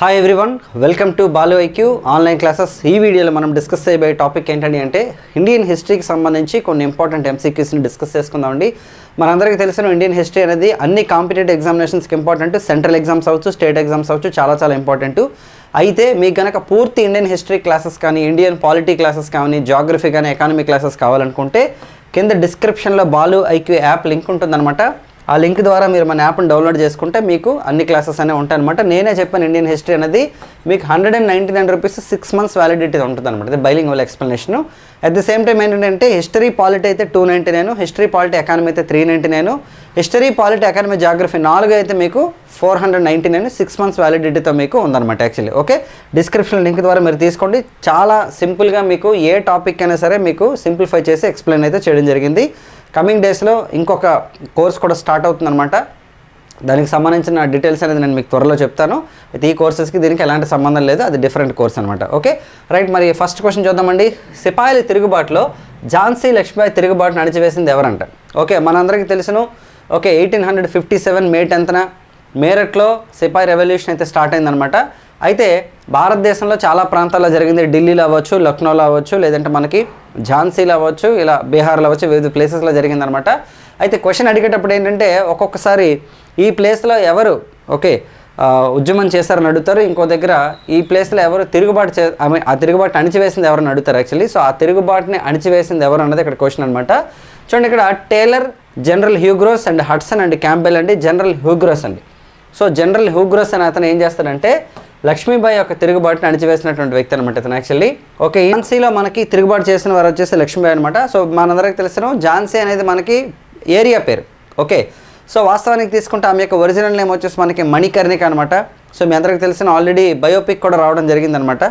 Hi everyone welcome to Balu IQ online classes ఈ వీడియోలో మనం డిస్కస్ చేయబోయే టాపిక్ ఏంటండి అంటే ఇండియన్ హిస్టరీకి సంబంధించి కొన్ని ఇంపార్టెంట్ ఎంసీక్యూస్ని డిస్కస్ చేసుకుందామండి మనందరికీ తెలిసిన ఇండియన్ హిస్టరీ అనేది అన్ని కాంపిటేటివ్ ఎగ్జామినేషన్స్కి ఇంపార్టెంట్ సెంట్రల్ ఎగ్జామ్స్ అవచ్చు స్టేట్ ఎగ్జామ్స్ అవచ్చు చాలా చాలా ఇంపార్టెంట్ అయితే మీకు గనక పూర్తి ఇండియన్ హిస్టరీ క్లాసెస్ కానీ ఇండియన్ పాలిటీ క్లాసెస్ కానీ జాగ్రఫీ కానీ ఎకానమీ క్లాసెస్ కావాలనుకుంటే కింద డిస్క్రిప్షన్లో బాలు ఐక్యూ యాప్ లింక్ ఉంటుందన్నమాట. ఆ లింక్ ద్వారా మీరు మన యాప్ని డౌన్లోడ్ చేసుకుంటే మీకు అన్ని క్లాసెస్ అనేవి ఉంటాయి అనమాట నేనే చెప్పాను ఇండియన్ హిస్టరీ అనేది మీకు hundred and ninety nine rupees six months validity ఉంటుంది అనమాట ఇది బైలింగ్ వాళ్ళ explanation. At the same time ఏంటంటే హిస్టరీ పాలిటీ అయితే two ninety nine history polity economy అయితే three ninety nine history polity economy geography నాలుగు అయితే మీకు four hundred ninety nine six months వ్యాలిడిటీతో మీకు ఉందన్నమాట యాక్చువల్లీ ఓకే డిస్క్రిప్షన్ లింక్ ద్వారా మీరు తీసుకోండి. చాలా సింపుల్గా మీకు ఏ టాపిక్ అయినా సరే మీకు సింప్లిఫై చేసి ఎక్స్ప్లెయిన్ అయితే చేయడం జరిగింది. కమింగ్ డేస్లో ఇంకొక కోర్స్ కూడా స్టార్ట్ అవుతుందన్నమాట. దానికి సంబంధించిన డీటెయిల్స్ అనేది నేను మీకు త్వరలో చెప్తాను. అయితే ఈ కోర్సెస్కి దీనికి ఎలాంటి సంబంధం లేదు. అది డిఫరెంట్ కోర్స్ అనమాట ఓకే రైట్ మరి ఫస్ట్ క్వశ్చన్ చూద్దామండి. సిపాయిల తిరుగుబాటులో ఝాన్సీ లక్ష్మీబాయి తిరుగుబాటును నడిచివేసింది ఎవరంట? ఓకే మనందరికీ తెలుసును. Okay eighteen hundred fifty seven May టెన్త్న మేరట్లో సిపాయి రెవల్యూషన్ అయితే స్టార్ట్ అయిందనమాట అయితే భారతదేశంలో చాలా ప్రాంతాల్లో జరిగింది. ఢిల్లీలో అవ్వచ్చు లక్నోలో అవ్వచ్చు లేదంటే మనకి ఝాన్సీలో అవ్వచ్చు ఇలా బీహార్లో అవ్వచ్చు వివిధ ప్లేసెస్లో జరిగిందనమాట. అయితే క్వశ్చన్ అడిగేటప్పుడు ఏంటంటే ఒక్కొక్కసారి ఈ ప్లేస్లో ఎవరు ఓకే ఉద్యమం చేశారని అడుగుతారు. ఇంకో దగ్గర ఈ ప్లేస్లో ఎవరు తిరుగుబాటు చే ఐ మీన్ ఆ తిరుగుబాటుని అణిచివేసింది ఎవరని అడుగుతారు యాక్చువల్లీ సో ఆ తిరుగుబాటుని అణిచివేసింది ఎవరు అన్నది ఇక్కడ క్వశ్చన్ అనమాట. చూడండి ఇక్కడ Taylor general Hugh Rose and Hudson and Campbell అండి. జనరల్ హ్యూగ్రోస్ అండి. సో జనరల్ హ్యూగ్రోస్ అని అతను ఏం చేస్తాడంటే లక్ష్మీబాయి యొక్క తిరుగుబాటుని అణిచివేసినటువంటి వ్యక్తి అనమాట ఇతను యాక్చువల్లీ ఓకే ఝాన్సీలో మనకి తిరుగుబాటు చేసిన వారు వచ్చేసి లక్ష్మీబాయి అనమాట సో మనందరికి తెలిసిన ఝాన్సీ అనేది మనకి ఏరియా పేరు. ఓకే సో వాస్తవానికి తీసుకుంటే ఆమె యొక్క ఒరిజినల్ నేమ్ వచ్చేసి మనకి మణికర్ణిక అనమాట సో మీ అందరికి తెలిసిన ఆల్రెడీ బయోపిక్ కూడా రావడం జరిగిందనమాట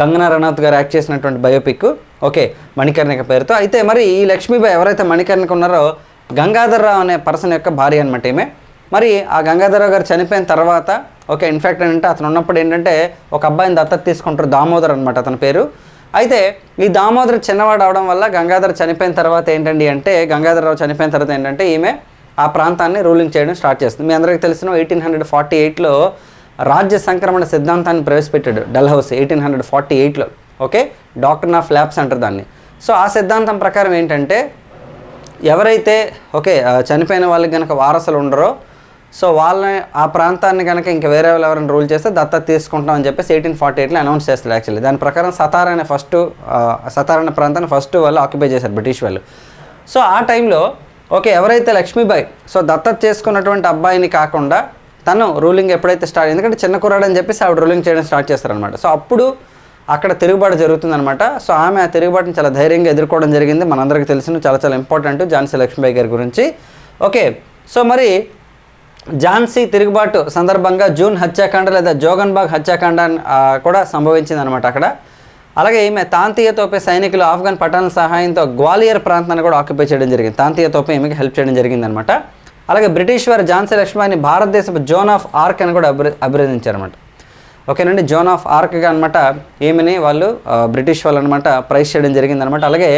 కంగనా రనౌత్ గారు యాక్ట్ చేసినటువంటి బయోపిక్ ఓకే మణికర్ణిక పేరుతో. అయితే మరి ఈ లక్ష్మీబాయి ఎవరైతే మణికర్ణిక ఉన్నారో గంగాధర్రావు అనే పర్సన్ యొక్క భార్య అనమాట ఈమె. మరి ఆ గంగాధరరావు గారు చనిపోయిన తర్వాత ఓకే ఇన్ఫ్యాక్ట్ ఏంటంటే అతను ఉన్నప్పుడు ఏంటంటే ఒక అబ్బాయిని దత్తత తీసుకుంటారు దామోదర్ అనమాట అతని పేరు. అయితే ఈ దామోదర్ చిన్నవాడు అవడం వల్ల గంగాధర్ చనిపోయిన తర్వాత ఏంటండి అంటే గంగాధరరావు చనిపోయిన తర్వాత ఏంటంటే ఈమె ఆ ప్రాంతాన్ని రూలింగ్ చేయడం స్టార్ట్ చేస్తుంది. మీ అందరికీ తెలిసిన ఎయిటీన్ హండ్రెడ్ ఫార్టీ ఎయిట్లో రాజ్య సంక్రమణ సిద్ధాంతాన్ని ప్రవేశపెట్టాడు Dalhousie eighteen hundred forty ఎయిట్లో ఓకే డాక్టర్ ఆఫ్ ల్యాబ్స్ అంటారు దాన్ని. సో ఆ సిద్ధాంతం ప్రకారం ఏంటంటే ఎవరైతే ఓకే చనిపోయిన వాళ్ళకి కనుక వారసులు ఉండరో సో వాళ్ళని ఆ ప్రాంతాన్ని కనుక ఇంకా వేరే వాళ్ళు ఎవరైనా రూల్ చేస్తే దత్త తీసుకుంటాం అని చెప్పేసి ఎయిటీన్ ఫార్టీ ఎయిట్లో అనౌన్స్ చేస్తారు యాక్చువల్లీ. దాని ప్రకారం సతార్ అనే ఫస్ట్ సతార్ అనే ప్రాంతాన్ని ఫస్ట్ వాళ్ళు ఆక్యుపై చేశారు బ్రిటిష్ వాళ్ళు. సో ఆ టైంలో ఓకే ఎవరైతే లక్ష్మీబాయి సో దత్తత చేసుకున్నటువంటి అబ్బాయిని కాకుండా తను రూలింగ్ ఎప్పుడైతే స్టార్ట్ ఎందుకంటే చిన్న కుర్రాడు అని చెప్పేసి ఆవిడ రూలింగ్ చేయడం స్టార్ట్ చేస్తారనమాట సో అప్పుడు అక్కడ తిరుగుబాటు జరుగుతుందనమాట సో ఆమె ఆ తిరుగుబాటుని చాలా ధైర్యంగా ఎదుర్కోవడం జరిగింది. మనందరికీ తెలిసిన చాలా చాలా ఇంపార్టెంట్ ఝాన్సీ లక్ష్మీబాయి గారి గురించి. ఓకే సో మరి ఝాన్సీ తిరుగుబాటు సందర్భంగా జూన్ హత్యాకాండ లేదా జోగన్బాగ్ హత్యాకాండ కూడా సంభవించింది అనమాట అక్కడ. అలాగే ఈమె తాంతీయ తోపే సైనికులు ఆఫ్ఘన్ పఠాన్ల సహాయంతో గ్వాలియర్ ప్రాంతాన్ని కూడా ఆక్యుపై చేయడం జరిగింది. తాంతీయ తోపే ఈమెకి హెల్ప్ చేయడం జరిగింది అనమాట అలాగే బ్రిటిష్ వారు ఝాన్సీ లక్ష్మీని భారతదేశపు జోన్ ఆఫ్ ఆర్క్ అని కూడా అభి అభినందించారనమాట ఓకేనండి జోన్ ఆఫ్ ఆర్క్గా అనమాట ఈమెని వాళ్ళు బ్రిటిష్ వాళ్ళు అనమాట ప్రైజ్ చేయడం జరిగిందనమాట అలాగే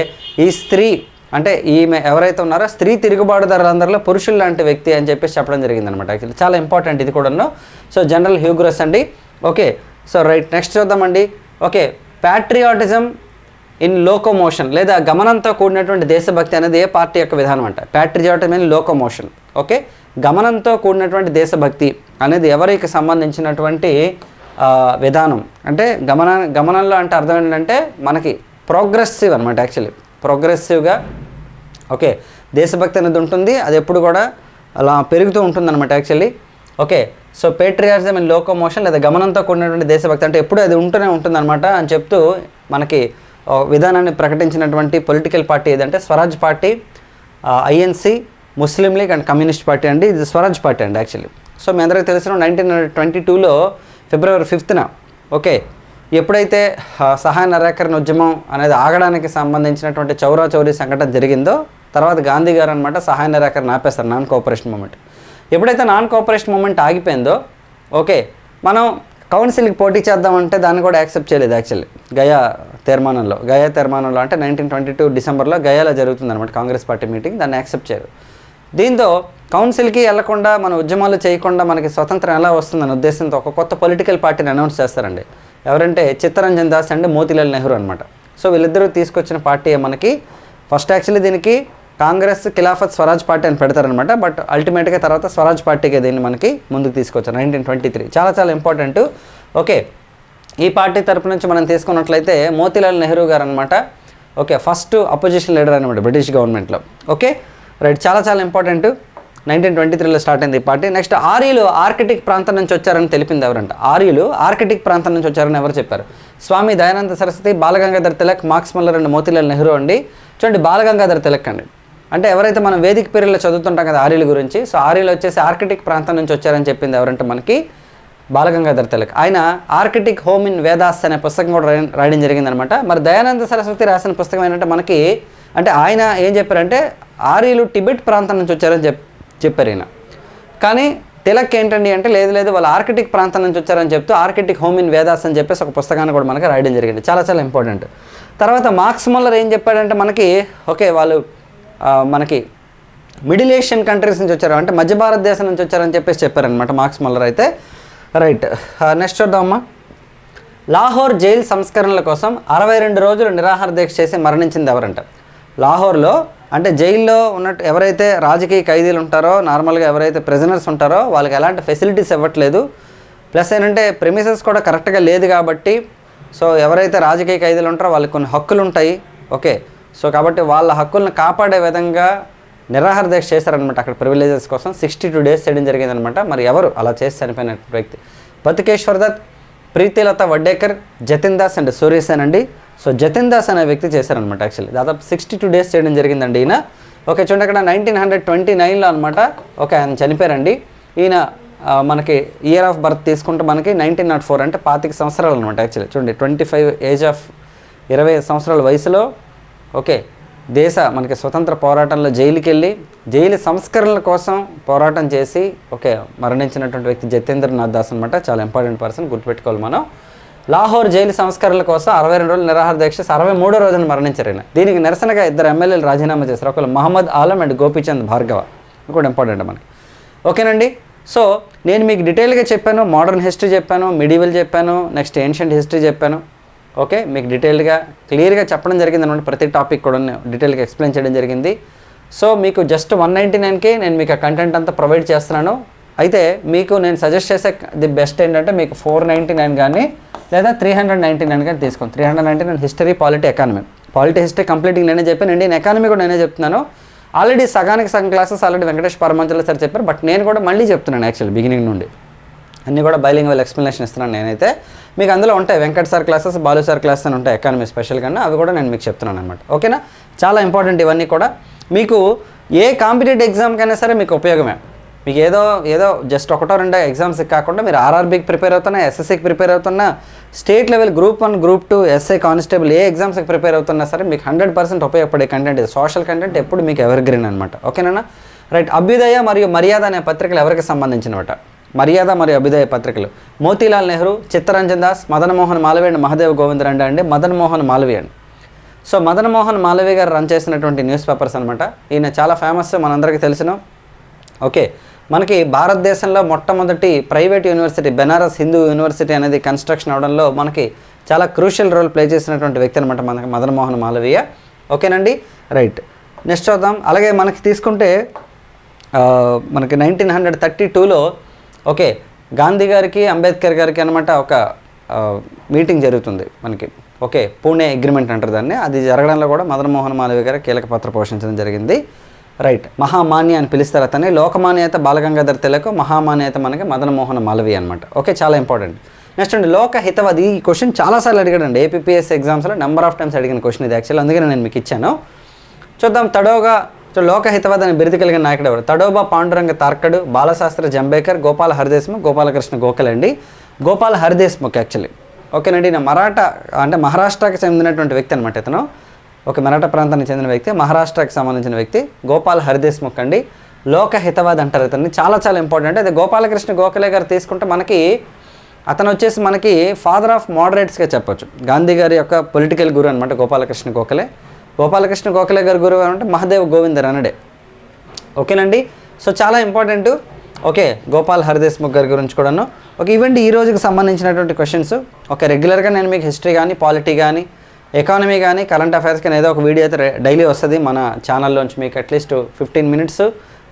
ఈ స్త్రీ అంటే ఈమె ఎవరైతే ఉన్నారో స్త్రీ తిరుగుబాటుదారులందరిలో పురుషులు లాంటి వ్యక్తి అని చెప్పేసి చెప్పడం జరిగిందనమాట యాక్చువల్లీ చాలా ఇంపార్టెంట్ ఇది కూడాను. సో జనరల్ హ్యూగ్రస్ అండి. ఓకే సో రైట్ నెక్స్ట్ చూద్దామండి. ఓకే ప్యాట్రియాటిజం ఇన్ లోకోమోషన్ లేదా గమనంతో కూడినటువంటి దేశభక్తి అనేది ఏ పార్టీ యొక్క విధానం అంట? ప్యాట్రియాటిజం ఇన్ లోకోమోషన్ ఓకే గమనంతో కూడినటువంటి దేశభక్తి అనేది ఎవరికి సంబంధించినటువంటి విధానం? అంటే గమన గమనంలో అంటే అర్థం ఏంటంటే మనకి ప్రోగ్రెసివ్ అనమాట యాక్చువల్లీ ప్రోగ్రెసివ్గా ఓకే దేశభక్తి అనేది ఉంటుంది అది ఎప్పుడు కూడా అలా పెరుగుతూ ఉంటుంది అనమాట actually okay so patriotism and locomotion లేదా గమనంతో కూడినటువంటి దేశభక్తి అంటే ఎప్పుడు అది ఉంటూనే ఉంటుంది అనమాట అని చెప్తూ మనకి విధానాన్ని ప్రకటించినటువంటి పొలిటికల్ పార్టీ ఏదంటే Swaraj party INC Muslim League and Communist party అండి. ఇది స్వరాజ్ పార్టీ అండి యాక్చువల్లీ సో మీ అందరికీ తెలిసిన నైన్టీన్ ట్వంటీ టూలో ఫిబ్రవరి ఫిఫ్త్న ఓకే ఎప్పుడైతే సహాయ నిరాకరణ ఉద్యమం అనేది ఆగడానికి సంబంధించినటువంటి చౌరా చౌరీ సంఘటన జరిగిందో తర్వాత గాంధీ గారు అనమాట సహాయ నిరాకరణ ఆపేస్తారు నాన్ కోఆపరేషన్ మూమెంట్ ఎప్పుడైతే నాన్ కోఆపరేషన్ మూమెంట్ ఆగిపోయిందో ఓకే మనం కౌన్సిల్కి పోటీ చేద్దామంటే దాన్ని కూడా యాక్సెప్ట్ చేయలేదు యాక్చువల్లీ గయా తీర్మానంలో. గయా తీర్మానంలో అంటే నైన్టీన్ ట్వంటీ టూ డిసెంబర్లో గయాలో జరుగుతుందనమాట కాంగ్రెస్ పార్టీ మీటింగ్. దాన్ని యాక్సెప్ట్ చేయరు. దీంతో కౌన్సిల్కి వెళ్ళకుండా మన ఉద్యమాలు చేయకుండా మనకి స్వతంత్రం ఎలా వస్తుందనే ఉద్దేశంతో ఒక కొత్త పొలిటికల్ పార్టీని అనౌన్స్ చేస్తారండి. ఎవరంటే చిత్తరంజన్ దాస్ అండ్ మోతిలాల్ నెహ్రూ అనమాట సో వీళ్ళిద్దరూ తీసుకొచ్చిన పార్టీ మనకి ఫస్ట్ యాక్చువల్లీ దీనికి కాంగ్రెస్ ఖిలాఫత్ స్వరాజ్ పార్టీ అని పెడతారనమాట బట్ అల్టిమేట్గా తర్వాత స్వరాజ్ పార్టీకి దీన్ని మనకి ముందుకు తీసుకొచ్చారు నైన్టీన్ ట్వంటీ త్రీ చాలా చాలా ఇంపార్టెంట్ ఓకే ఈ పార్టీ తరపు నుంచి మనం తీసుకున్నట్లయితే మోతీలాల్ నెహ్రూ గారు అనమాట ఓకే ఫస్ట్ అపోజిషన్ లీడర్ అనమాట బ్రిటిష్ గవర్నమెంట్లో. ఓకే రైట్ చాలా చాలా ఇంపార్టెంట్ నైన్టీన్ ట్వంటీ త్రీలో స్టార్ట్ అయింది ఈ పార్టీ. నెక్స్ట్ ఆర్యులు ఆర్కిటిక్ ప్రాంతం నుంచి వచ్చారని తెలిపింది ఎవరంట? ఆర్యులు ఆర్కిటిక్ ప్రాంతం నుంచి వచ్చారని ఎవరు చెప్పారు? Swami Dayananda Saraswati Balagangadhar Tilak Max Muller and Motilal Nehru అండి. చూడండి బాలగంగాధర్ తిలక్ అండి. అంటే ఎవరైతే మనం వేదిక పీరియడ్లో చదువుతుంటాం కదా ఆర్యుల గురించి సో ఆర్యులు వచ్చేసి ఆర్కిటిక్ ప్రాంతం నుంచి వచ్చారని చెప్పింది ఎవరంటే మనకి బాలగంగాధర్ తిలక్. ఆయన ఆర్కిటిక్ హోమ్ ఇన్ వేదాస్ అనే పుస్తకం కూడా రాయ- రాయడం జరిగిందనమాట. మరి దయానంద సరస్వతి రాసిన పుస్తకం ఏంటంటే మనకి అంటే ఆయన ఏం చెప్పారంటే ఆర్యులు టిబెట్ ప్రాంతం నుంచి వచ్చారని చెప్ చెప్పారు ఈయన. కానీ తిలక్ ఏంటండి అంటే లేదు లేదు వాళ్ళు ఆర్కిటిక్ ప్రాంతం నుంచి వచ్చారని చెప్తూ ఆర్కిటిక్ హోమ్ ఇన్ వేదాస్ అని చెప్పేసి ఒక పుస్తకాన్ని కూడా మనకి రాయడం జరిగింది. చాలా చాలా ఇంపార్టెంట్. తర్వాత మార్క్స్ మొల్లర్ ఏం చెప్పాడంటే మనకి ఓకే వాళ్ళు మనకి మిడిల్ ఏషియన్ కంట్రీస్ నుంచి వచ్చారు. అంటే మధ్య భారతదేశం నుంచి వచ్చారని చెప్పేసి చెప్పారనమాట మార్క్స్ మల్లర్ అయితే. రైట్. నెక్స్ట్ చూద్దామమ్మా లాహోర్ జైలు సంస్కరణల కోసం అరవై రెండు రోజులు నిరాహార దీక్ష చేసి మరణించింది ఎవరంట? లాహోర్లో అంటే జైల్లో ఉన్నట్టు ఎవరైతే రాజకీయ ఖైదీలు ఉంటారో నార్మల్గా ఎవరైతే ప్రిజనర్స్ ఉంటారో వాళ్ళకి ఎలాంటి ఫెసిలిటీస్ ఇవ్వట్లేదు. ప్లస్ ఏంటంటే ప్రిమిసెస్ కూడా కరెక్ట్గా లేదు కాబట్టి సో ఎవరైతే రాజకీయ ఖైదీలు ఉంటారో వాళ్ళకి కొన్ని హక్కులు ఉంటాయి. ఓకే. సో కాబట్టి వాళ్ళ హక్కులను కాపాడే విధంగా నిరాహార దీక్ష చేశారనమాట అక్కడ ప్రివిలేజెస్ కోసం. సిక్స్టీ టూ డేస్ చేయడం జరిగిందనమాట మరి ఎవరు అలా చేసి చనిపోయిన వ్యక్తి? బతుకేశ్వర్ దత్ ప్రీతిలత వడ్డేకర్ జతిన్ దాస్ అండ్ సూర్యసేన్ అండి. సో జతిన్ దాస్ అనే వ్యక్తి చేశారనమాట యాక్చువల్లీ దాదాపు సిక్స్టీ టూ డేస్ చేయడం జరిగిందండి ఈయన. ఓకే చూడండి అక్కడ నైన్టీన్ హండ్రెడ్ ట్వంటీ నైన్లో అనమాట ఓకే ఆయన చనిపోయారండి. ఈయన మనకి ఇయర్ ఆఫ్ బర్త్ తీసుకుంటే మనకి నైన్టీన్ నాట్ ఫోర్ అంటే పాతిక సంవత్సరాలు అనమాట యాక్చువల్లీ చూడండి ట్వంటీ ఫైవ్ ఏజ్ ఆఫ్ ఇరవై ఐదు సంవత్సరాల వయసులో ఓకే దేశ మనకి స్వతంత్ర పోరాటంలో జైలుకి వెళ్ళి జైలు సంస్కరణల కోసం పోరాటం చేసి ఓకే మరణించినటువంటి వ్యక్తి జతేంద్రనాథ్ దాస్ అనమాట చాలా ఇంపార్టెంట్ పర్సన్ గుర్తుపెట్టుకోవాలి మనం. లాహోర్ జైలు సంస్కరణల కోసం అరవై రెండు రోజులు నిరాహార దీక్ష అరవై మూడో రోజున మరణించారు ఆయన దీనికి నిరసనగా ఇద్దరు ఎమ్మెల్యేలు రాజీనామా చేశారు. ఒకరు మహమ్మద్ ఆలం అండ్ గోపీచంద్ భార్గవ. కూడా ఇంపార్టెంట్ మనకి. ఓకేనండి? సో నేను మీకు డీటెయిల్గా చెప్పాను మోడర్న్ హిస్టరీ చెప్పాను మిడివల్ చెప్పాను నెక్స్ట్ ఏన్షియంట్ హిస్టరీ చెప్పాను. ఓకే మీకు డీటెయిల్గా క్లియర్గా చెప్పడం జరిగింది అనమాట ప్రతి టాపిక్ కూడా డీటెయిల్గా ఎక్స్ప్లెయిన్ చేయడం జరిగింది. సో మీకు జస్ట్ వన్ నైంటీ నైన్కి నేను మీకు ఆ కంటెంట్ అంతా ప్రొవైడ్ చేస్తున్నాను. అయితే మీకు నేను సజెస్ట్ చేసే ది బెస్ట్ ఏంటంటే మీకు ఫోర్ నైంటీ నైన్ కానీ లేదా త్రీ హండ్రెడ్ నైంటీ నైన్ కానీ తీసుకోండి. Three hundred ninety nine history polity economy. Polity history కంప్లీట్గా నేనే చెప్పాను. నేను ఎకానమీ కూడా నేనే చెప్తున్నాను. ఆల్రెడీ సగానికి సగం classes already Venkatesh Paramanchala sir చెప్పారు. బట్ నేను కూడా మళ్ళీ చెప్తున్నాను యాక్చువల్లీ బిగినింగ్ నుండి. అన్నీ కూడా బైలింగ్వల్ ఎక్స్ప్లెనేషన్ ఇస్తున్నాను నేనైతే. మీకు అందులో ఉంటాయి Venkat sir classes Balu sir class అని ఉంటాయి ఎకానమీ స్పెషల్ కన్నా. అవి కూడా నేను మీకు చెప్తున్నాను అనమాట ఓకేనా చాలా ఇంపార్టెంట్ ఇవన్నీ కూడా. మీకు ఏ కాంపిటేటివ్ ఎగ్జామ్కైనా సరే మీకు ఉపయోగమే. మీకు ఏదో ఏదో జస్ట్ ఒకటో రెండో ఎగ్జామ్స్ కాకుండా మీరు ఆర్ఆర్బీకి ప్రిపేర్ అవుతున్నా ఎస్ఎస్సికి ప్రిపేర్ అవుతున్నా state level group one group two SI constable ఏ ఎగ్జామ్స్కి ప్రిపేర్ అవుతున్నా సరే మీకు హండ్రెడ్ పర్సెంట్ ఉపయోగపడే కంటెంట్ ఇది. సోషల్ కంటెంట్ ఎప్పుడు మీకు ఎవర్ గ్రీన్ అనమాట ఓకేనా రైట్ అభ్యుదయ మరియు మర్యాద అనే పత్రికలు ఎవరికి సంబంధించినవట? మర్యాద మరియు అభ్యుదయ పత్రికలు. మోతీలాల్ నెహ్రూ చిత్తరంజన్ దాస్ మదన్ మోహన్ మాలవీ అండ్ మహాదేవ్ గోవింద్ అండి. మదన్ మోహన్ మాలవీ అండి. సో మదన్ మోహన్ మాలవీ గారు రన్ చేసినటువంటి న్యూస్ పేపర్స్ అనమాట ఈయన చాలా ఫేమస్ మనందరికీ తెలిసిన. ఓకే. మనకి భారతదేశంలో మొట్టమొదటి private university Banaras Hindu university అనేది కన్స్ట్రక్షన్ అవడంలో మనకి చాలా క్రూషియల్ రోల్ ప్లే చేసినటువంటి వ్యక్తి అనమాట మనకి మదన్మోహన్ మాలవీయ ఓకేనండి? రైట్. నెక్స్ట్ చూద్దాం. అలాగే మనకి తీసుకుంటే మనకి నైన్టీన్ హండ్రెడ్ థర్టీ టూలో ఓకే గాంధీ గారికి అంబేద్కర్ గారికి అనమాట ఒక మీటింగ్ జరుగుతుంది మనకి. ఓకే పూణే అగ్రిమెంట్ అంటారు దాన్ని. అది జరగడంలో కూడా మదన్ మోహన్ మాలవీ గారు కీలక పాత్ర పోషించడం జరిగింది. రైట్ మహామాన్య అని పిలుస్తారు అతన్ని. లోకమాన్యత బాలగంగాధర్ తిలక్ మహామాన్యత మనకి మదన్ మోహన్ మాలవీ అనమాట ఓకే చాలా ఇంపార్టెంట్. నెక్స్ట్ అండి లోక హితవాది. ఈ క్వశ్చన్ చాలాసార్లు అడిగాడండి. ఏపీఎస్ ఎగ్జామ్స్లో నెంబర్ ఆఫ్ టైమ్స్ అడిగిన క్వశ్చన్ ఇది యాక్చువల్ అందుకని నేను మీకు ఇచ్చాను. చూద్దాం తడోగా సో లోకహితవాద అని బిరుదు కలిగిన నాయకుడు ఎవరు? తడోబా పాండురంగ తార్కడు బాలశాస్త్రి జంబేకర్ గోపాల హరిదేశ్ముఖ్ గోపాలకృష్ణ గోఖలే అండి. గోపాల హరిదేశ్ముఖ్ యాక్చువల్లీ ఓకేనండి ఈయన మరాఠా అంటే మహారాష్ట్రకి చెందినటువంటి వ్యక్తి అనమాట ఇతను. ఒక మరాఠా ప్రాంతానికి చెందిన వ్యక్తి మహారాష్ట్రకి సంబంధించిన వ్యక్తి గోపాల్ హరిదేశ్ముఖ్ అండి. లోకహితవాది అంటారు ఇతన్ని. చాలా చాలా ఇంపార్టెంట్. అదే గోపాలకృష్ణ గోఖలే గారు తీసుకుంటే మనకి అతను వచ్చేసి మనకి ఫాదర్ ఆఫ్ మోడరేట్స్గా చెప్పొచ్చు. గాంధీ గారి యొక్క పొలిటికల్ గురు అనమాట గోపాలకృష్ణ గోఖలే. గోపాలకృష్ణ గోఖలే గారి గురువు అంటే మహాదేవ్ గోవిందర్ అనడే ఓకేనండి? సో చాలా ఇంపార్టెంట్. ఓకే గోపాల్ హరిదేశ్ముఖ్ గారి గురించి కూడాను. ఒక ఈవెంట్ ఈ రోజుకి సంబంధించినటువంటి క్వశ్చన్స్. ఓకే రెగ్యులర్గా నేను మీకు హిస్టరీ కానీ పాలిటీ కానీ ఎకానమీ కానీ కరెంట్ అఫైర్స్ కానీ ఏదో ఒక వీడియో అయితే డైలీ వస్తుంది మన ఛానల్లోంచి మీకు అట్లీస్ట్ ఫిఫ్టీన్ మినిట్స్.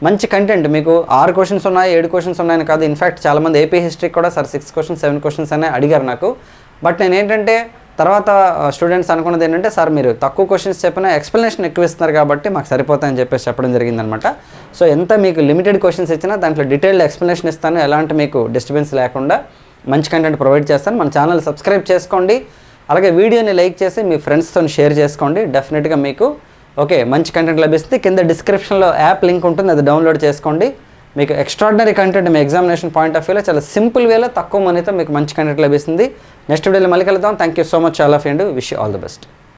మంచి కంటెంట్. మీకు ఆరు క్వశ్చన్స్ ఉన్నాయి ఏడు క్వశ్చన్స్ ఉన్నాయని కాదు. ఇన్ఫాక్ట్ చాలామంది ఏపీ హిస్టరీ కూడా sir six questions seven questions అనే అడిగారు నాకు. బట్ నేను ఏంటంటే తర్వాత స్టూడెంట్స్ అనుకున్నది ఏంటంటే సార్ మీరు తక్కువ క్వశ్చన్స్ చెప్పినా ఎక్స్ప్లెనేషన్ ఎక్కువ ఇస్తున్నారు కాబట్టి మాకు సరిపోతాయని చెప్పేసి చెప్పడం జరిగిందనమాట. సో ఎంత మీకు లిమిటెడ్ క్వశ్చన్స్ ఇచ్చినా దాంట్లో డీటెయిల్డ్ ఎక్స్ప్లెనేషన్ ఇస్తాను. ఎలాంటి మీకు డిస్టర్బెన్స్ లేకుండా మంచి కంటెంట్ ప్రొవైడ్ చేస్తాను. మన ఛానల్ సబ్స్క్రైబ్ చేసుకోండి. అలాగే వీడియోని లైక్ చేసి మీ ఫ్రెండ్స్తో షేర్ చేసుకోండి. డెఫినెట్గా మీకు ఓకే మంచి కంటెంట్ లభిస్తుంది. కింద డిస్క్రిప్షన్లో యాప్ లింక్ ఉంటుంది. అది డౌన్లోడ్ చేసుకోండి. మీకు ఎక్స్ట్రాడినరీ కంటెంట్ మీ ఎగ్జామినేషన్ పాయింట్ ఆఫ్ వ్యూలో చాలా సింపుల్ వేలో తక్కువ మనీతో మీకు మంచి కంటెంట్ లభిస్తుంది. నెక్స్ట్ వీడియోలో మళ్ళీ కలుద్దాం. Thank you so much all of and wish all the best